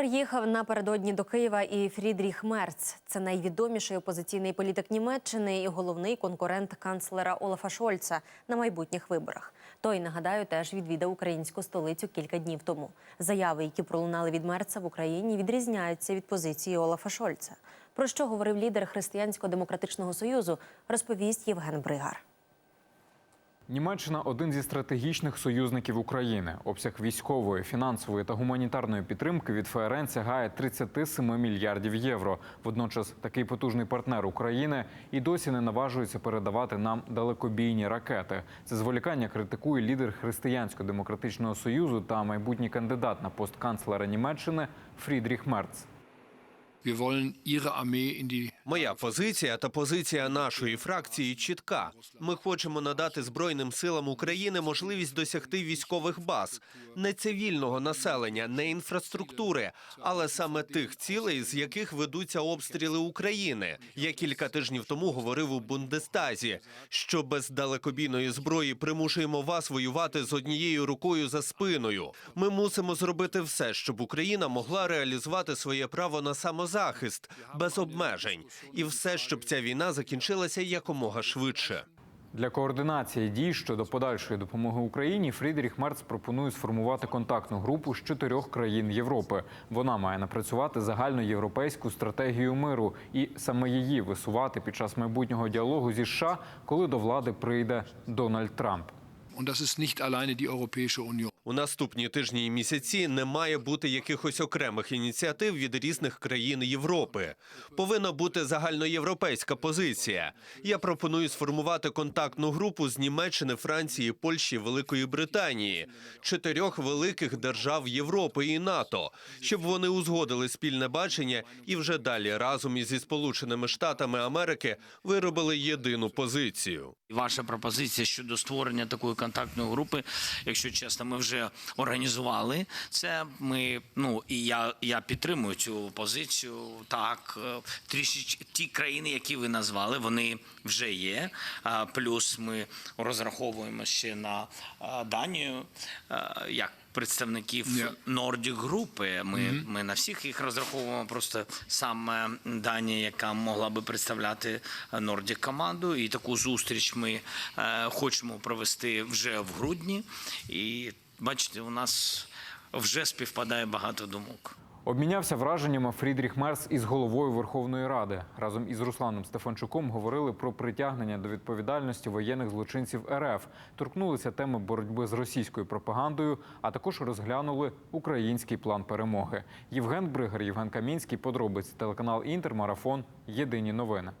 Приїхав напередодні до Києва і Фрідріх Мерц. Це найвідоміший опозиційний політик Німеччини і головний конкурент канцлера Олафа Шольца на майбутніх виборах. Той, нагадаю, теж відвідав українську столицю кілька днів тому. Заяви, які пролунали від Мерца в Україні, відрізняються від позиції Олафа Шольца. Про що говорив лідер Християнсько-демократичного союзу, розповість Євген Бригар. Німеччина один зі стратегічних союзників України. Обсяг військової, фінансової та гуманітарної підтримки від ФРН сягає 37 мільярдів євро. Водночас такий потужний партнер України і досі не наважується передавати нам далекобійні ракети. Це зволікання критикує лідер Християнсько-демократичного союзу та майбутній кандидат на пост канцлера Німеччини Фрідріх Мерц. Моя позиція та позиція нашої фракції чітка. Ми хочемо надати Збройним силам України можливість досягти військових баз, не цивільного населення, не інфраструктури, але саме тих цілей, з яких ведуться обстріли України. Я кілька тижнів тому говорив у Бундестазі, що без далекобійної зброї примушуємо вас воювати з однією рукою за спиною. Ми мусимо зробити все, щоб Україна могла реалізувати своє право на самозахист без обмежень, і все, щоб ця війна закінчилася якомога швидше. Для координації дій щодо подальшої допомоги Україні Фрідріх Мерц пропонує сформувати контактну групу з чотирьох країн Європи. Вона має напрацювати загальноєвропейську стратегію миру і саме її висувати під час майбутнього діалогу зі США, коли до влади прийде Дональд Трамп. und das ist nicht alleine die Europäische Union. У наступні тижні і місяці не має бути якихось окремих ініціатив від різних країн Європи. Повинна бути загальноєвропейська позиція. Я пропоную сформувати контактну групу з Німеччини, Франції, Польщі, Великої Британії, чотирьох великих держав Європи і НАТО, щоб вони узгодили спільне бачення і вже далі разом із Сполученими Штатами Америки виробили єдину позицію. Ваша пропозиція щодо створення такої контактної групи, якщо чесно, ми вже організували це. Ми ну і я, я підтримую цю позицію. Так, е, трішечки ті країни, які ви назвали, вони вже є. А, Плюс ми розраховуємо ще на Данію як. Представників Yeah. Нордік групи. Ми, ми на всіх їх розраховуємо. Просто саме Данія, яка могла би представляти Нордік команду, і таку зустріч ми е, хочемо провести вже в грудні. І бачите, у нас вже співпадає багато думок. Обмінявся враженнями Фрідріх Мерц із головою Верховної Ради. Разом із Русланом Стефанчуком говорили про притягнення до відповідальності воєнних злочинців РФ, торкнулися теми боротьби з російською пропагандою, а також розглянули український план перемоги. Євген Бригар, Євген Камінський. Подробиці телеканал Інтер. Марафон. Єдині новини.